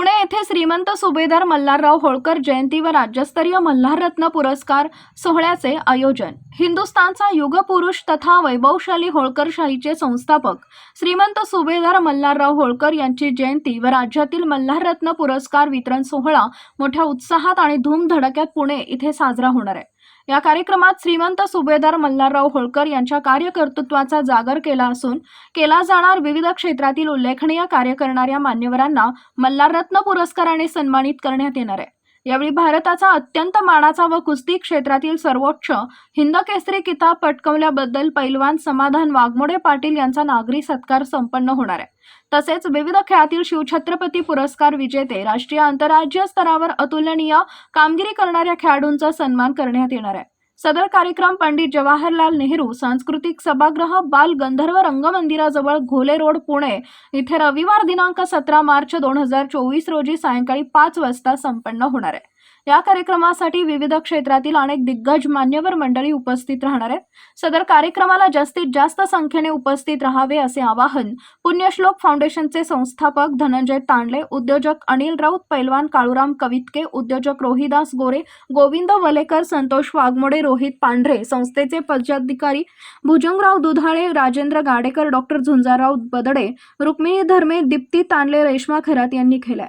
पुणे येथे श्रीमंत सुभेदार मल्हारराव होळकर जयंती व राज्यस्तरीय मल्हाररत्न पुरस्कार सोहळ्याचे आयोजन. हिंदुस्थानचा युगपुरुष तथा वैभवशाली होळकरशाहीचे संस्थापक श्रीमंत सुभेदार मल्हारराव होळकर यांची जयंती व राज्यातील मल्हाररत्न पुरस्कार वितरण सोहळा मोठ्या उत्साहात आणि धूमधडक्यात पुणे इथे साजरा होणार आहे. या कार्यक्रमात श्रीमंत सुभेदार मल्हारराव होळकर यांच्या कार्यकर्तृत्वाचा जागर केला असून केला जाणार विविध क्षेत्रातील उल्लेखनीय कार्य करणाऱ्या मान्यवरांना मल्हाररत्न पुरस्काराने सन्मानित करण्यात येणार आहे. यावेळी भारताचा अत्यंत मानाचा व कुस्ती क्षेत्रातील सर्वोच्च हिंद केसरी किताब पटकवल्याबद्दल पैलवान समाधान वाघमोडे पाटील यांचा नागरी सत्कार संपन्न होणार आहे. तसेच विविध खेळातील शिवछत्रपती पुरस्कार विजेते राष्ट्रीय आंतरराज्य स्तरावर अतुलनीय कामगिरी करणाऱ्या खेळाडूंचा सन्मान करण्यात येणार आहे. सदर कार्यक्रम पंडित जवाहरलाल नेहरू सांस्कृतिक सभागृह बाल गंधर्व रंगमंदिराजवळ घोले रोड पुणे. इथे रविवार दिनांक सतरा मार्च दोन हजार चोवीस रोजी सायंकाळी पाच वाजता संपन्न होणार आहे. या कार्यक्रमासाठी विविध क्षेत्रातील अनेक दिग्गज मान्यवर मंडळी उपस्थित राहणार आहेत. सदर कार्यक्रमाला जास्तीत जास्त संख्येने उपस्थित राहावे असे आवाहन पुण्यश्लोक फाउंडेशनचे संस्थापक धनंजय तांडले उद्योजक अनिल राऊत पैलवान काळूराम कवितके उद्योजक रोहिदास गोरे गोविंद वलेकर संतोष वाघमोडे रोहित पांढरे संस्थेचे पदाधिकारी भुजंगराव दुधाळे राजेंद्र गाडेकर डॉक्टर झुंजाराव बदडे रुक्मिणी धर्मे दीप्ती तांडले रेश्मा खरात यांनी केलाय.